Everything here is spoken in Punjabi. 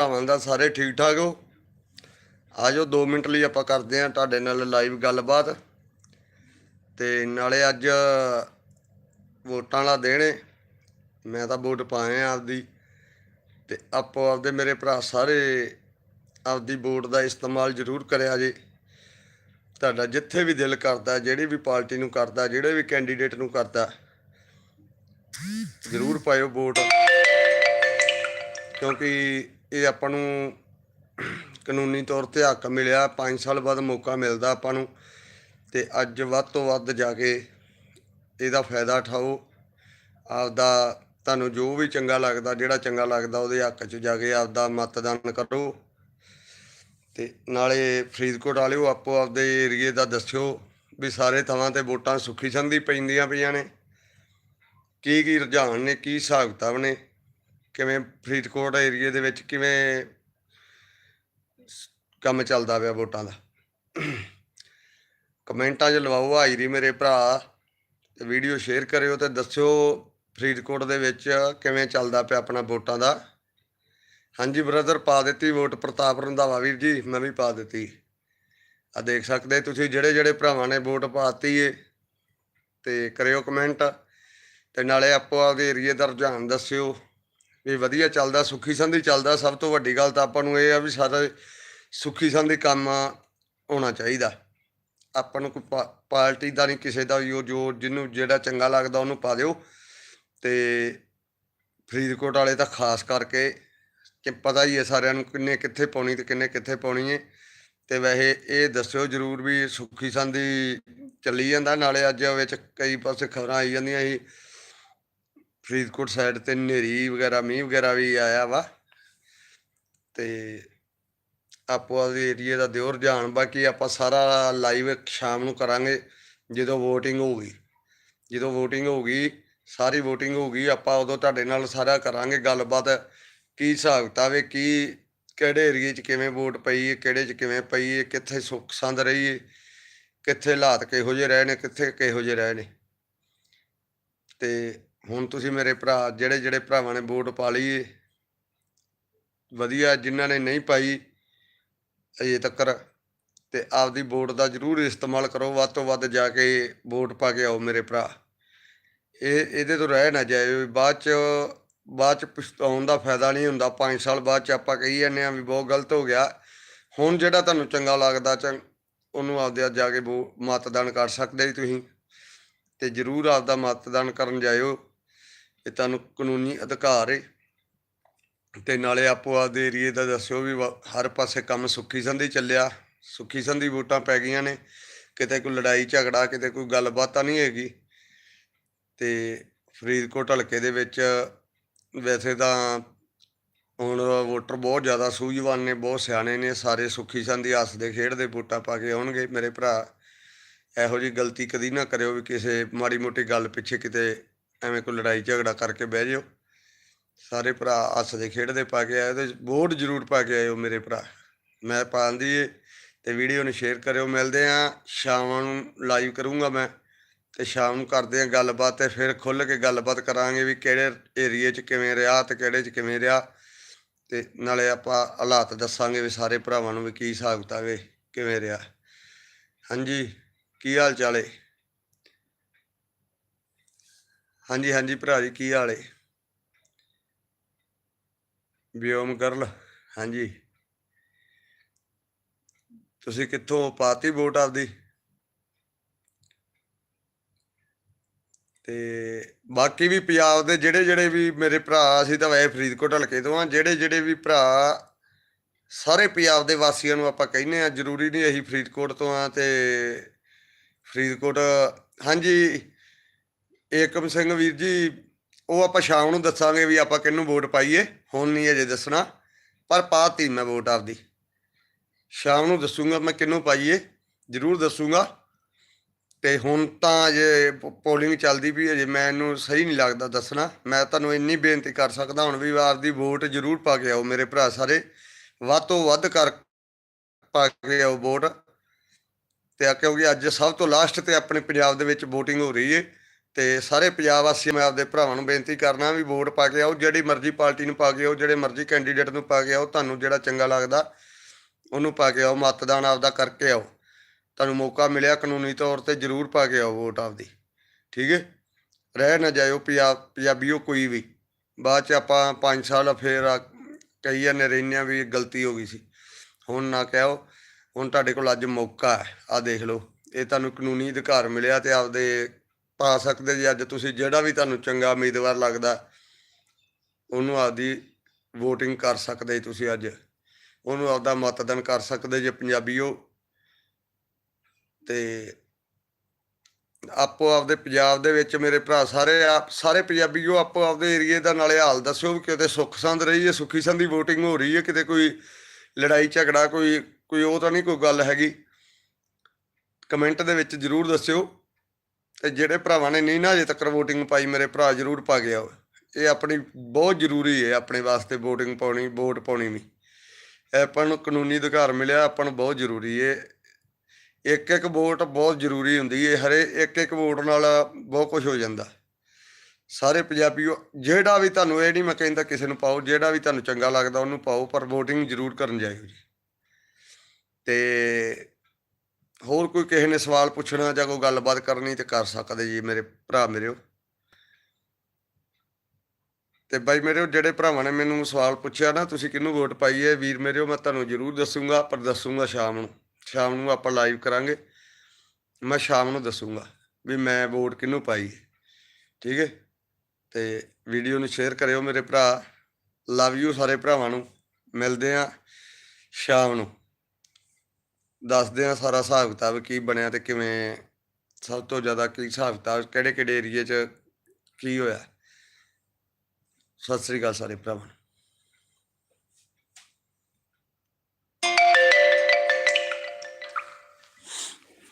ਭਰਾਵਾਂ ਦਾ ਸਾਰੇ ਠੀਕ ਠਾਕ ਹੋ? ਆਜੋ 2 ਮਿੰਟ ਲਈ ਆਪਾਂ ਕਰਦੇ ਆਂ ਤੁਹਾਡੇ ਨਾਲ ਲਾਈਵ ਗੱਲਬਾਤ। ਤੇ ਨਾਲੇ ਅੱਜ ਵੋਟਾਂ ਵਾਲਾ ਦੇਣੇ ਮੈਂ ਤਾਂ ਵੋਟ ਪਾਏ ਆ ਆਪਦੀ। ਤੇ ਆਪੋ ਆਪਦੇ ਮੇਰੇ ਭਰਾ ਸਾਰੇ ਆਪਦੀ ਵੋਟ ਦਾ ਇਸਤੇਮਾਲ ਜ਼ਰੂਰ ਕਰਿਆ ਜੇ। ਤੁਹਾਡਾ ਜਿੱਥੇ ਵੀ ਦਿਲ ਕਰਦਾ, ਜਿਹੜੀ ਵੀ ਪਾਰਟੀ ਨੂੰ ਕਰਦਾ, ਜਿਹੜੇ ਵੀ ਕੈਂਡੀਡੇਟ ਨੂੰ ਕਰਦਾ, ਜ਼ਰੂਰ ਪਾਇਓ ਵੋਟ। ਕਿਉਂਕਿ ਇਹ ਆਪਾਂ ਨੂੰ ਕਾਨੂੰਨੀ ਤੌਰ ਤੇ ਹੱਕ ਮਿਲਿਆ 5 ਸਾਲ ਬਾਅਦ ਮੌਕਾ ਮਿਲਦਾ ਆਪਾਂ ਨੂੰ ਤੇ ਅੱਜ ਵੱਧ ਤੋਂ ਵੱਧ ਜਾ ਕੇ ਇਹਦਾ ਫਾਇਦਾ ਉਠਾਓ। ਆਪਦਾ ਤੁਹਾਨੂੰ ਜੋ ਵੀ ਚੰਗਾ ਲੱਗਦਾ, ਜਿਹੜਾ ਚੰਗਾ ਲੱਗਦਾ ਉਹਦੇ ਹੱਕ 'ਚ ਜਾ ਕੇ ਆਪਦਾ ਮਤਦਾਨ ਕਰੋ ਤੇ ਨਾਲੇ ਫਰੀਦਕੋਟ ਵਾਲਿਓ ਆਪੋ ਆਪਦੇ ਏਰੀਏ ਦਾ ਦੱਸਿਓ ਵੀ ਸਾਰੇ ਥਾਵਾਂ ਤੇ ਵੋਟਾਂ ਸੁੱਖੀ ਸੰਧੀ ਪੈਂਦੀਆਂ ਪਈਆਂ ਨੇ। ਕੀ ਕੀ ਰੁਝਾਨ ਨੇ, ਕੀ ਹਿਸਾਬ ਕਿਤਾਬ ਨੇ? ਕਿਵੇਂ ਫਰੀਦਕੋਟ ਏਰੀਏ ਦੇ ਵਿੱਚ ਕਿਵੇਂ ਕੰਮ ਚੱਲਦਾ ਪਿਆ ਵੋਟਾਂ ਦਾ? ਕਮੈਂਟਾਂ 'ਚ ਲਵਾਓ ਹਾਜ਼ਰੀ ਮੇਰੇ ਭਰਾ ਤੇ ਵੀਡੀਓ ਸ਼ੇਅਰ ਕਰਿਓ ਤੇ ਦੱਸਿਓ ਫਰੀਦਕੋਟ ਦੇ ਵਿੱਚ ਕਿਵੇਂ ਚੱਲਦਾ ਪਿਆ ਆਪਣਾ ਵੋਟਾਂ ਦਾ। ਹਾਂਜੀ ਬ੍ਰਦਰ ਪਾ ਦਿੱਤੀ ਵੋਟ ਪ੍ਰਤਾਪ ਰੰਧਾਵਾ ਵੀਰ ਜੀ, ਮੈਂ ਵੀ ਪਾ ਦਿੱਤੀ। ਆ ਦੇਖ ਸਕਦੇ ਤੁਸੀਂ ਜਿਹੜੇ ਜਿਹੜੇ ਭਰਾਵਾਂ ਨੇ ਵੋਟ ਪਾਤੀ ਏ, ਤੇ ਕਰਿਓ ਕਮੈਂਟ ਤੇ ਨਾਲੇ ਆਪੋ ਆਪਦੇ ਏਰੀਏ ਦਾ ਰੁਝਾਨ ਦੱਸਿਓ। ਵੀ ਵਧੀਆ ਚੱਲਦਾ, ਸੁੱਖੀ ਸੰਧੀ ਚੱਲਦਾ, ਸਭ ਤੋਂ ਵੱਡੀ ਗੱਲ ਤਾਂ ਆਪਾਂ ਨੂੰ ਇਹ ਆ ਵੀ ਸਾਰਾ ਸੁੱਖੀ ਸੰਧੀ ਕੰਮ ਹੋਣਾ ਚਾਹੀਦਾ। ਆਪਾਂ ਨੂੰ ਕੋਈ ਪਾਰਟੀ ਦਾ ਨਹੀਂ ਕਿਸੇ ਦਾ ਵੀ ਉਹ ਜੋ ਜਿਹਨੂੰ ਜਿਹੜਾ ਚੰਗਾ ਲੱਗਦਾ ਉਹਨੂੰ ਪਾ ਦਿਓ। ਤੇ ਫਰੀਦਕੋਟ ਵਾਲੇ ਤਾਂ ਖਾਸ ਕਰਕੇ ਕਿ ਪਤਾ ਹੀ ਹੈ ਸਾਰਿਆਂ ਨੂੰ ਕਿੰਨੇ ਕਿੱਥੇ ਪਾਉਣੀ ਤੇ ਕਿੰਨੇ ਕਿੱਥੇ ਪਾਉਣੀ ਹੈ। ਤੇ ਵੈਸੇ ਇਹ ਦੱਸਿਓ ਜਰੂਰ ਵੀ ਸੁੱਖੀ ਸੰਧੀ ਚੱਲੀ ਜਾਂਦਾ, ਨਾਲੇ ਅੱਜ ਵਿੱਚ ਕਈ ਪਾਸੇ ਖਬਰਾਂ ਆਈ ਜਾਂਦੀਆਂ ਸੀ ਫਰੀਦਕੋਟ ਸਾਈਡ ਤੇ ਹਨੇਰੀ ਵਗੈਰਾ, ਮੀਂਹ ਵਗੈਰਾ ਵੀ ਆਇਆ ਵਾ। ਤੇ ਆਪੋ ਆਪਦੇ ਏਰੀਏ ਦਾ ਦਿਓਰ ਜਾਣ, ਬਾਕੀ ਆਪਾਂ ਸਾਰਾ ਲਾਈਵ ਸ਼ਾਮ ਨੂੰ ਕਰਾਂਗੇ, ਜਦੋਂ VOTING ਹੋਊਗੀ। ਜਦੋਂ VOTING ਹੋਊਗੀ, ਸਾਰੀ VOTING ਹੋਊਗੀ, ਆਪਾਂ ਉਦੋਂ ਤੁਹਾਡੇ ਨਾਲ ਸਾਰਾ ਕਰਾਂਗੇ ਗੱਲਬਾਤ, ਕੀ ਹਿਸਾਬ ਕਿਤਾਬ ਕੀ, ਕਿਹੜੇ ਏਰੀਏ 'ਚ ਕਿਵੇਂ ਵੋਟ ਪਈ ਹੈ, ਕਿਹੜੇ 'ਚ ਕਿਵੇਂ ਪਈ ਹੈ, ਕਿੱਥੇ ਸੁੱਖ ਸੰਦ ਰਹੀ ਹੈ, ਕਿੱਥੇ ਹਾਲਾਤ ਕਿਹੋ ਜਿਹੇ ਰਹੇ ਨੇ, ਕਿੱਥੇ ਕਿਹੋ ਜਿਹੇ ਰਹੇ ਨੇ। ਤੇ ਹੁਣ ਤੁਸੀਂ ਮੇਰੇ ਭਰਾ, ਜਿਹੜੇ ਜਿਹੜੇ ਭਰਾਵਾਂ ਨੇ ਵੋਟ ਪਾ ਲਈ ਵਧੀਆ ਜਿਨ੍ਹਾਂ ਨੇ ਨਹੀਂ ਪਾਈ ਅਜੇ ਤੱਕਰ, ਤੇ ਆਪਦੀ ਵੋਟ ਦਾ ਜ਼ਰੂਰ ਇਸਤੇਮਾਲ ਕਰੋ, ਵੱਧ ਤੋਂ ਵੱਧ ਜਾ ਕੇ ਵੋਟ ਪਾ ਕੇ ਆਓ ਮੇਰੇ ਭਰਾ। ਇਹ, ਇਹਦੇ ਤੋਂ ਰਹਿ ਨਾ ਜਾਏ, ਵੀ ਬਾਅਦ ਚ ਬਾਅਦ ਚ ਪਛਤਾਉਣ ਦਾ ਫਾਇਦਾ ਨਹੀਂ ਹੁੰਦਾ। 5 ਸਾਲ ਬਾਅਦ ਚ ਆਪਾਂ ਕਹੀ ਜਾਂਦੇ ਆ ਵੀ ਬਹੁਤ ਗਲਤ ਹੋ ਗਿਆ। ਹੁਣ ਜਿਹੜਾ ਤੁਹਾਨੂੰ ਚੰਗਾ ਲੱਗਦਾ ਚੰ, ਉਹਨੂੰ ਆਪਦੇ ਜਾ ਕੇ ਵੋ- ਮਤਦਾਨ ਕਰ ਸਕਦੇ ਤੁਸੀਂ। ਤੇ ਜ਼ਰੂਰ ਆਪਦਾ ਮਤਦਾਨ ਕਰਨ ਜਾਇਓ। ਇਹ ਤੁਹਾਨੂੰ ਕਾਨੂੰਨੀ ਅਧਿਕਾਰ ਹੈ ਤੇ ਨਾਲੇ ਆਪੋ ਆਪਦੇ ਏਰੀਏ ਦਾ ਦੱਸਿਓ ਵੀ ਵਾ- ਹਰ ਪਾਸੇ ਕੰਮ ਸੁੱਖੀ ਸੰਧੀ ਚੱਲਿਆ। ਸੁੱਖੀ ਸੰਧੀ ਵੋਟਾਂ ਪੈ ਗਈਆਂ ਨੇ। ਕਿਤੇ ਕੋਈ ਲੜਾਈ ਝਗੜਾ, ਕਿਤੇ ਕੋਈ ਗੱਲਬਾਤ ਤਾਂ ਨਹੀਂ ਹੈਗੀ। ਤੇ ਫਰੀਦਕੋਟ ਹਲਕੇ ਦੇ ਵਿੱਚ ਵੈਸੇ ਤਾਂ ਹੁਣ ਵੋਟਰ ਬਹੁਤ ਜ਼ਿਆਦਾ ਸੂਝਵਾਨ ਨੇ, ਬਹੁਤ ਸਿਆਣੇ ਨੇ। ਸਾਰੇ ਸੁੱਖੀ ਸੰਧੀ ਹੱਸਦੇ, ਖੇਡਦੇ, ਵੋਟਾਂ ਪਾ ਕੇ ਆਉਣਗੇ। ਮੇਰੇ ਭਰਾ, ਇਹੋ ਜੀ ਗਲਤੀ ਕਦੀ ਨਾ ਕਰਿਓ ਵੀ ਕਿਸੇ ਮਾੜੀ ਮੋਟੀ ਗੱਲ ਪਿੱਛੇ ਕਿਤੇ ਐਵੇਂ ਕੋਈ ਲੜਾਈ ਝਗੜਾ ਕਰਕੇ ਬਹਿ ਜਿਓ। ਸਾਰੇ ਭਰਾ ਹੱਸਦੇ ਖੇਡਦੇ ਪਾ ਕੇ ਆਏ ਤੇ ਵੋਟ ਜ਼ਰੂਰ ਪਾ ਕੇ ਆਇਓ ਮੇਰੇ ਭਰਾ। ਮੈਂ ਪਾਉਂਦੀ ਏ ਤੇ ਵੀਡੀਓ ਨੂੰ ਸ਼ੇਅਰ ਕਰਿਓ। ਮਿਲਦੇ ਆ ਸ਼ਾਮ ਨੂੰ ਲਾਈਵ ਕਰੂੰਗਾ ਮੈਂ ਤੇ ਸ਼ਾਮ ਨੂੰ ਕਰਦੇ ਆ ਗੱਲਬਾਤ ਤੇ ਫਿਰ ਖੁੱਲ ਕੇ ਗੱਲਬਾਤ ਕਰਾਂਗੇ ਵੀ ਕਿਹੜੇ ਏਰੀਏ 'ਚ ਕਿਵੇਂ ਰਿਹਾ ਤੇ ਕਿਹੜੇ 'ਚ ਕਿਵੇਂ ਰਿਹਾ ਤੇ ਨਾਲੇ ਆਪਾਂ ਹਾਲਾਤ ਦੱਸਾਂਗੇ ਵੀ ਸਾਰੇ ਭਰਾਵਾਂ ਨੂੰ ਵੀ ਕੀ ਹਿਸਾਬ ਕਿਤਾਬ ਏ, ਕਿਵੇਂ ਰਿਹਾ। ਹਾਂਜੀ, ਕੀ ਹਾਲ ਚਾਲ ਏ? ਹਾਂਜੀ ਹਾਂਜੀ ਭਰਾ ਜੀ, ਕੀ ਹਾਲ ਏ? ਵਿਯੋਮ ਗਰਲ ਹਾਂਜੀ। ਤੁਸੀਂ ਕਿੱਥੋਂ ਪਾਤੀ ਵੋਟ ਆਪਦੀ? ਤੇ ਬਾਕੀ ਵੀ ਪੰਜਾਬ ਦੇ ਜਿਹੜੇ ਜਿਹੜੇ ਵੀ ਮੇਰੇ ਭਰਾ, ਅਸੀਂ ਤਾਂ ਵੈਸੇ ਫਰੀਦਕੋਟ ਹਲਕੇ ਤੋਂ ਆ ਜਿਹੜੇ ਜਿਹੜੇ ਵੀ ਭਰਾ ਸਾਰੇ ਪੰਜਾਬ ਦੇ ਵਾਸੀਆਂ ਨੂੰ ਆਪਾਂ ਕਹਿੰਦੇ ਆ ਜ਼ਰੂਰੀ ਨਹੀਂ ਅਸੀਂ ਫਰੀਦਕੋਟ ਤੋਂ ਆ ਤੇ ਫਰੀਦਕੋਟ, ਹਾਂਜੀ। ਏਕਮ ਸਿੰਘ ਵੀਰ ਜੀ, ਉਹ ਆਪਾਂ ਸ਼ਾਮ ਨੂੰ ਦੱਸਾਂਗੇ ਵੀ ਆਪਾਂ ਕਿਹਨੂੰ ਵੋਟ ਪਾਈਏ, ਹੁਣ ਨਹੀਂ ਅਜੇ ਦੱਸਣਾ, ਪਰ ਪਾਤੀ ਮੈਂ ਵੋਟ ਆਪਦੀ। ਸ਼ਾਮ ਨੂੰ ਦੱਸੂਗਾ ਮੈਂ ਕਿਹਨੂੰ ਪਾਈਏ, ਜ਼ਰੂਰ ਦੱਸੂਗਾ। ਤੇ ਹੁਣ ਤਾਂ ਅਜੇ ਪੋਲਿੰਗ ਚੱਲਦੀ ਵੀ ਅਜੇ ਮੈਨੂੰ ਸਹੀ ਨਹੀਂ ਲੱਗਦਾ ਦੱਸਣਾ। ਮੈਂ ਤੁਹਾਨੂੰ ਇੰਨੀ ਬੇਨਤੀ ਕਰ ਸਕਦਾ, ਹੁਣ ਵੀ ਵਾਰ ਦੀ ਵੋਟ ਜ਼ਰੂਰ ਪਾ ਕੇ ਆਓ ਮੇਰੇ ਭਰਾ ਸਾਰੇ। ਵੱਧ ਤੋਂ ਵੱਧ ਕਰ ਪਾ ਕੇ ਆਓ ਵੋਟ। ਤੇ ਕਿਉਂਕਿ ਅੱਜ ਸਭ ਤੋਂ ਲਾਸਟ ਤੇ ਆਪਣੇ ਪੰਜਾਬ ਦੇ ਵਿੱਚ VOTING ਹੋ ਰਹੀ ਏ। ਤੇ ਸਾਰੇ ਪੰਜਾਬ ਵਾਸੀਆਂ ਮੈਂ ਆਪਦੇ ਭਰਾਵਾਂ ਨੂੰ ਬੇਨਤੀ ਕਰਨਾ ਵੀ ਵੋਟ ਪਾ ਕੇ ਆਓ, ਜਿਹੜੀ ਮਰਜ਼ੀ ਪਾਰਟੀ ਨੂੰ ਪਾ ਕੇ ਆਓ, ਜਿਹੜੇ ਮਰਜ਼ੀ ਕੈਂਡੀਡੇਟ ਨੂੰ ਪਾ ਕੇ ਆਓ, ਤੁਹਾਨੂੰ ਜਿਹੜਾ ਚੰਗਾ ਲੱਗਦਾ, ਉਹਨੂੰ ਪਾ ਕੇ ਆਓ, ਮਤਦਾਨ ਆਪਦਾ ਕਰਕੇ ਆਓ। ਤੁਹਾਨੂੰ ਮੌਕਾ ਮਿਲਿਆ ਕਾਨੂੰਨੀ ਤੌਰ ਤੇ ਜ਼ਰੂਰ ਪਾ ਕੇ ਆਓ ਵੋਟ ਆਪਦੀ, ਠੀਕ ਹੈ? ਰਹਿ ਨਾ ਜਾਇਓ ਪੰਜਾਬ ਪੰਜਾਬੀਓ ਕੋਈ ਵੀ, ਬਾਅਦ ਚ ਆਪਾਂ 5 ਸਾਲ ਫੇਰ ਆ- ਕਹੀ ਜਾਂਦੇ ਰਹਿੰਦੇ ਹਾਂ ਵੀ ਗਲਤੀ ਹੋ ਗਈ ਸੀ। ਹੁਣ ਨਾ ਕਹਿਓ, ਹੁਣ ਤੁਹਾਡੇ ਕੋਲ ਅੱਜ ਮੌਕਾ ਹੈ ਆ ਦੇਖ ਲਓ, ਇਹ ਤੁਹਾਨੂੰ ਕਾਨੂੰਨੀ ਅਧਿਕਾਰ ਮਿਲਿਆ ਤੇ ਆਪਦੇ ਪਾ ਸਕਦੇ ਜੀ। ਅੱਜ ਤੁਸੀਂ ਜਿਹੜਾ ਵੀ ਤੁਹਾਨੂੰ ਚੰਗਾ ਉਮੀਦਵਾਰ ਲੱਗਦਾ, ਉਹਨੂੰ ਆਪਦੀ VOTING ਕਰ ਸਕਦੇ ਤੁਸੀਂ ਅੱਜ। ਉਹਨੂੰ ਆਪਦਾ ਮਤਦਾਨ ਕਰ ਸਕਦੇ ਜੇ ਪੰਜਾਬੀਓ। ਤੇ ਆਪੋ ਆਪਦੇ ਪੰਜਾਬ ਦੇ ਵਿੱਚ ਮੇਰੇ ਭਰਾ ਸਾਰੇ ਆਪ ਸਾਰੇ ਪੰਜਾਬੀਓ ਆਪੋ ਆਪਦੇ ਏਰੀਏ ਦਾ ਨਾਲੇ ਹਾਲ ਦੱਸਿਓ ਵੀ ਕਿਤੇ ਸੁੱਖ ਸੰਦ ਰਹੀ ਹੈ, ਸੁੱਖੀ ਸੰਦੀ VOTING ਹੋ ਰਹੀ ਹੈ, ਕਿਤੇ ਕੋਈ ਲੜਾਈ ਝਗੜਾ ਕੋਈ ਕੋਈ ਉਹ ਤਾਂ ਨਹੀਂ ਕੋਈ ਗੱਲ ਹੈਗੀ। ਕਮੈਂਟ ਦੇ ਵਿੱਚ ਜਰੂਰ ਦੱਸਿਓ। ਤੇ ਜਿਹੜੇ ਭਰਾਵਾਂ ਨੇ ਨਹੀਂ ਨਾ ਅਜੇ ਤੱਕ VOTING ਪਾਈ, ਮੇਰੇ ਭਰਾ ਜਰੂਰ ਪਾ ਗਿਆ ਇਹ ਆਪਣੀ ਬਹੁਤ ਜ਼ਰੂਰੀ ਹੈ, ਆਪਣੇ ਵਾਸਤੇ VOTING ਪਾਉਣੀ ਵੋਟ ਪਾਉਣੀ ਨਹੀਂ ਇਹ ਆਪਾਂ ਨੂੰ ਕਾਨੂੰਨੀ ਅਧਿਕਾਰ ਮਿਲਿਆ, ਆਪਾਂ ਨੂੰ ਬਹੁਤ ਜ਼ਰੂਰੀ ਹੈ। ਇੱਕ ਇੱਕ ਵੋਟ ਬਹੁਤ ਜ਼ਰੂਰੀ ਹੁੰਦੀ ਹੈ, ਹਰੇ ਇੱਕ ਇੱਕ ਵੋਟ ਨਾਲ ਬਹੁਤ ਕੁਝ ਹੋ ਜਾਂਦਾ। ਸਾਰੇ ਪੰਜਾਬੀਓ, ਜਿਹੜਾ ਵੀ ਤੁਹਾਨੂੰ ਇਹ ਨਹੀਂ ਮੈਂ ਕਹਿੰਦਾ ਕਿਸੇ ਨੂੰ ਪਾਓ, ਜਿਹੜਾ ਵੀ ਤੁਹਾਨੂੰ ਚੰਗਾ ਲੱਗਦਾ ਉਹਨੂੰ ਪਾਓ, ਪਰ VOTING ਜ਼ਰੂਰ ਕਰਨ ਜਾਇਓ ਜੀ। ਤੇ ਹੋਰ ਕੋਈ ਕਿਸੇ ਨੇ ਸਵਾਲ ਪੁੱਛਣਾ ਜਾਂ ਕੋਈ ਗੱਲਬਾਤ ਕਰਨੀ ਤੇ ਕਰ ਸਕਦੇ ਜੀ ਮੇਰੇ ਭਰਾ ਮੇਰਿਓ ਤੇ ਬਾਈ ਮੇਰਿਓ ਜਿਹੜੇ ਭਰਾਵਾਂ ਨੇ ਮੈਨੂੰ ਸਵਾਲ ਪੁੱਛਿਆ ਨਾ, ਤੁਸੀਂ ਕਿਹਨੂੰ ਵੋਟ ਪਾਈ ਹੈ? ਵੀਰ ਮੇਰਿਓ ਮੈਂ ਤੁਹਾਨੂੰ ਜ਼ਰੂਰ ਦੱਸੂਗਾ, ਪਰ ਦੱਸੂਗਾ ਸ਼ਾਮ ਨੂੰ। ਸ਼ਾਮ ਨੂੰ ਆਪਾਂ ਲਾਈਵ ਕਰਾਂਗੇ। ਮੈਂ ਸ਼ਾਮ ਨੂੰ ਦੱਸੂਗਾ ਵੀ ਮੈਂ ਵੋਟ ਕਿਹਨੂੰ ਪਾਈ ਹੈ। ਠੀਕ ਹੈ? ਤੇ ਵੀਡੀਓ ਨੂੰ ਸ਼ੇਅਰ ਕਰਿਓ ਮੇਰੇ ਭਰਾ। ਲਵ ਯੂ ਸਾਰੇ ਭਰਾਵਾਂ ਨੂੰ। ਮਿਲਦੇ ਆ ਸ਼ਾਮ ਨੂੰ। ਦੱਸਦੇ ਆ ਸਾਰਾ ਹਿਸਾਬ ਕਿਤਾਬ ਕੀ ਬਣਿਆ ਤੇ ਕਿਵੇਂ, ਸਭ ਤੋਂ ਜ਼ਿਆਦਾ ਕੀ ਹਿਸਾਬ ਕਿਤਾਬ ਕਿਹੜੇ ਕਿਹੜੇ ਏਰੀਏ 'ਚ ਕੀ ਹੋਇਆ? ਸਤਿ ਸ੍ਰੀ ਅਕਾਲ ਸਾਰੇ ਭਰਾਵਾਂ।